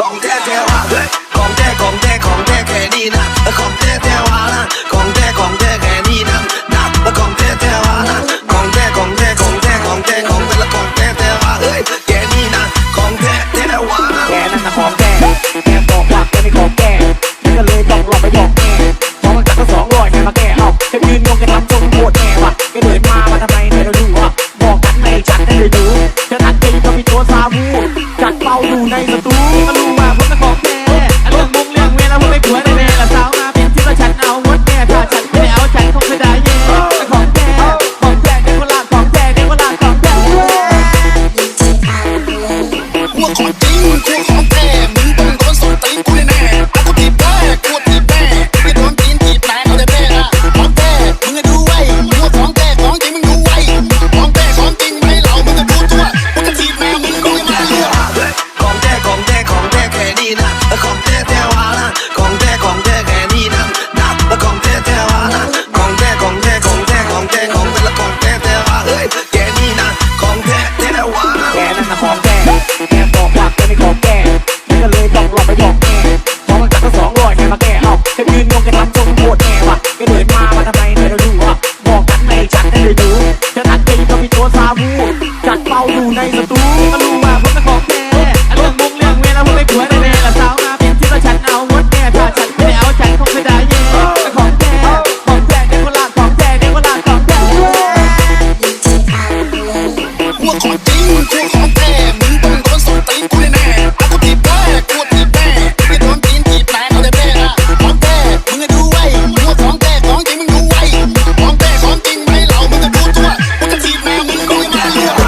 ของแท้แท้ว่ะเฮ้ของแท้ของแท้ของแท้แค่นี้นะของแท้แท้ว่ะนะของแท้ของแท้แค่นี้นะนะของแท้แท้ว่ะนะของแท้ของแท้ของแท้ของแท้ของแต่ละของแท้แท้ว่ะเอ้ยแค่นี้นะของแท้แท้ว่ะแกนั่นนะของแท้แกบอกว่าแกไม่ของแท้ก็เลยต้องหลอกไปบอกแกเพราะมันจักก็สองร้อยแกมาแกเอาฉันยืนงงแกทำจนปวด Yeah.